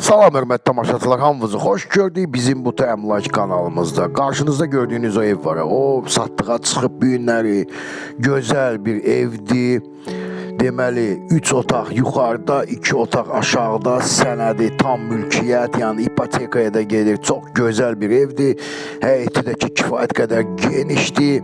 Salam hörmətli tamaşaçılar, hamınızı xoş gördük bizim bu təmlak kanalımızda. Qarşınızda gördüyünüz o ev var. O satdığa çıxıb bu günləri gözəl bir evdir. Deməli, 3 otaq yuxarıda, 2 otaq aşağıda, sənədi, tam mülkiyyət, yəni ipotekaya da gedir. Çox gözəl bir evdir. Həyəti də ki, kifayət qədər genişdir.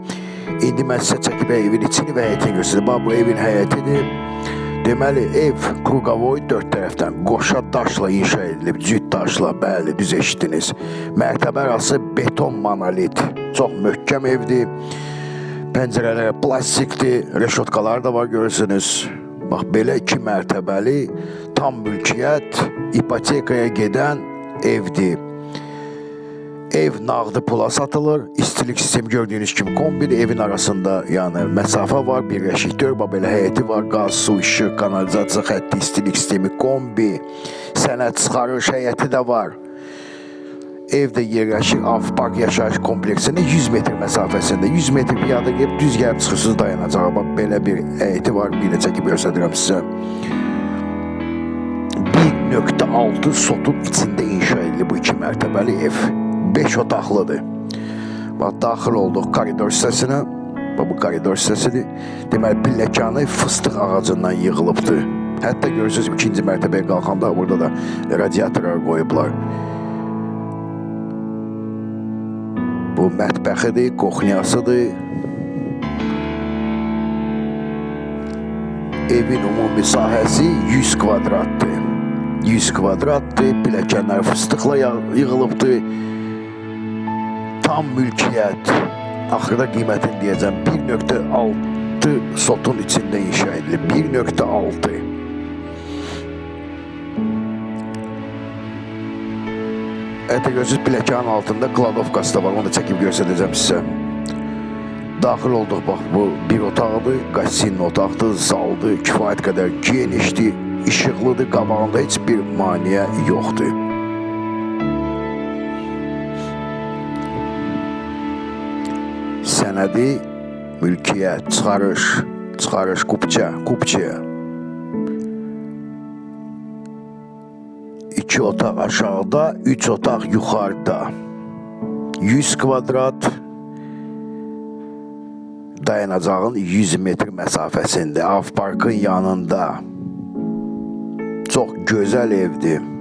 İndi mən sizə çəkib evin içini və həyətini göstərəcəm. Bax, bu evin həyətidir. Deməli ev Kruqavoy dörd tərəfdən qoşa daşla inşa edilib, cüt daşla, bəli, düz eşitdiniz. Mərtəbə arası beton monolit. Çox möhkəm evdir. Pəncərələri plastikdir, reşotkalar da var görürsünüz. Bax belə iki mərtəbəli tam mülkiyyət, ipotekaya gedən evdir. Ev nağdı pula satılır. İstilik sistemi gördüğünüz kimi kombidir. Evin arasında yani mesafe var. Birleşik dörd belə həyəti var. Qaz, su, işıq, kanalizasiya xətti, istilik sistemi, kombi, sənəd çıxarış həyəti də var. Evdə yerləşir Avpark yaşayış kompleksində 100 metr məsafəsində. 100 metr piyada gəlib düz gəlib çıxırsınız dayanacağa. Bax belə bir həyəti var. Bir də çəkib göstərirəm sizə. 1.6 sotun içində inşa edilib bu iki mərtəbəli ev. 5 otaqlıdır. Bax daxil olduq koridor hissəsinə. Bax bu koridor hissəsidir. Deməli pilləkanı fıstıq ağacından yığılıbdı. Hətta görürsünüz ikinci mərtəbəyə qalxanda burada da radiatorlar qoyublar. Bu mətbəxidir, qoxniyasıdır. Evin ümumi sahəsi 100 kvadratdır. 100 kvadratdır, pilləkənlər fıstıqla yığılıbdır. Tam mülkiyyət. Axırda qiymətini deyəcəm 1.6 sotun içində inşa edilib. 1.6. Ətəgözüz pilləkənin altında kladovkası da var. Onu da çəkib göstərəcəm sizə. Daxil olduq bax bu bir otaqdır, qasinin otaqdır, zaldır, kifayət qədər genişdir, işıqlıdır, qabağında heç bir maneə yoxdur. Sənədi mülkiyyət, çıxarış, çıxarış, kupça, kupçaya. İki otaq aşağıda, üç otaq yuxarıda. 100 kvadrat dayanacağın 100 metr məsafəsində, Avparkın yanında. Çox gözəl evdir.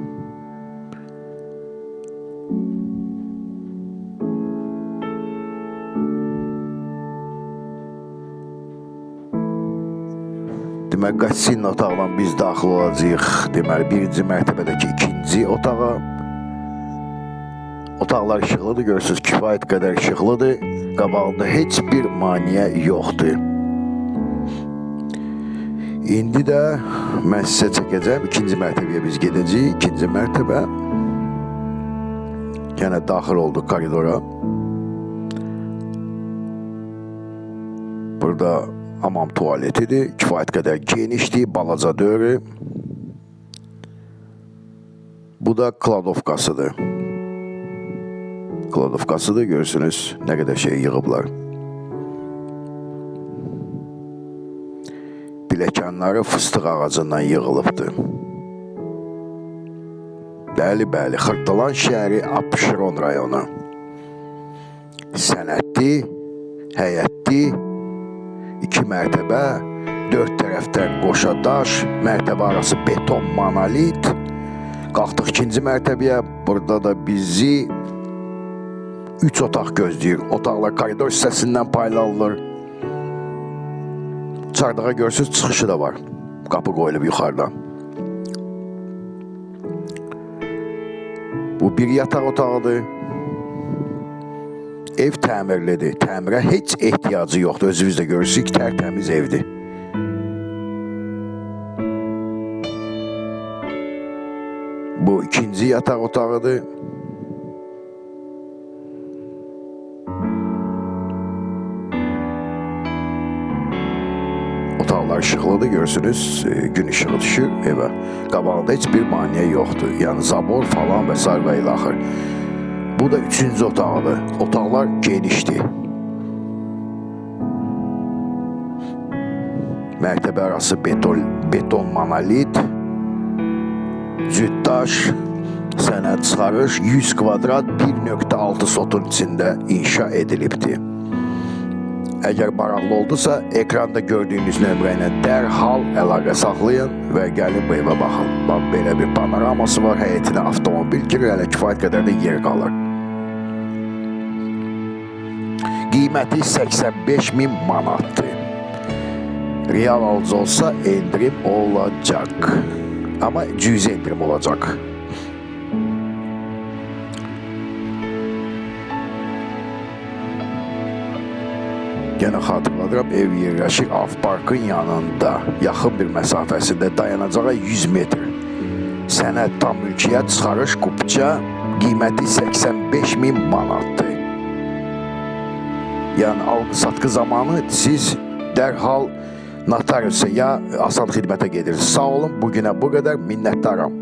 Deməli, qaçsin otaqla biz daxil olacağıq. Deməli, birinci mərtəbədəki ikinci otağa. Otaqlar işıqlıdır, görürsünüz, kifayət qədər işıqlıdır. Qabağında heç bir maneə yoxdur. İndi də mən sizə çəkəcəm. ikinci mərtəbəyə biz gedəcəyik. İkinci mərtəbə. Yenə daxil olduq koridora. Burada hamam tualetidir. Kifayət qədər genişdir, balaca dövrü. Bu da kladovkasıdır. Kladovkasıdır, görürsünüz nə qədər şey yığıblar. Pilləkənləri fıstıq ağacından yığılıbdır. Bəli, bəli, Xırdalan şəhəri Abşeron rayonu. Sənətli, həyətli, iki mərtəbə, dörd tərəfdən qoşa daş, mərtəbə arası beton monolit. Qalxdıq ikinci mərtəbəyə, burada da bizi üç otaq gözləyir. Otaqlar koridor hissəsindən paylanılır. Çardağa görürsünüz, çıxışı da var. Qapı qoyulub yuxarıdan. Bu bir yataq otağıdır. Ev təmirlidir. Təmirə heç ehtiyacı yoxdur. Özünüz də görürsünüz, tərtəmiz evdir. Bu ikinci yataq otağıdır. Otaqlar işıqlıdır, görürsünüz, e, gün işığı düşür evə. Qabağında heç bir maneə yoxdur. Yəni zabor falan və sair və ilə axır. Bu da üçüncü otağıdır. Otaqlar genişdir. Mərtəbə arası beton, beton monolit, cüt daş, Sənəd çıxarış 100 kvadrat 1.6 sotun içində inşa edilibdir. Əgər maraqlı oldusa, ekranda gördüyünüz nömrə ilə dərhal əlaqə saxlayın və gəlin bu evə baxın. Bax belə bir panoraması var, həyətinə avtomobil girir, hələ kifayət qədər də yer qalır. Qiyməti 85 min manatdır. Real alıcı olsa endirim olacak. Ama cüzi endirim olacak. Gene hatırladıram ev yerleşir Avparkın yanında. Yaxın bir məsafəsində dayanacağa 100 metr. Sənəd tam mülkiyyət çıxarış qupça qiyməti 85 min manatdır. Yəni alqı satqı zamanı siz dərhal notariusa ya asan xidmətə gedirsiniz. Sağ olun, bu günə bu qədər minnətdaram.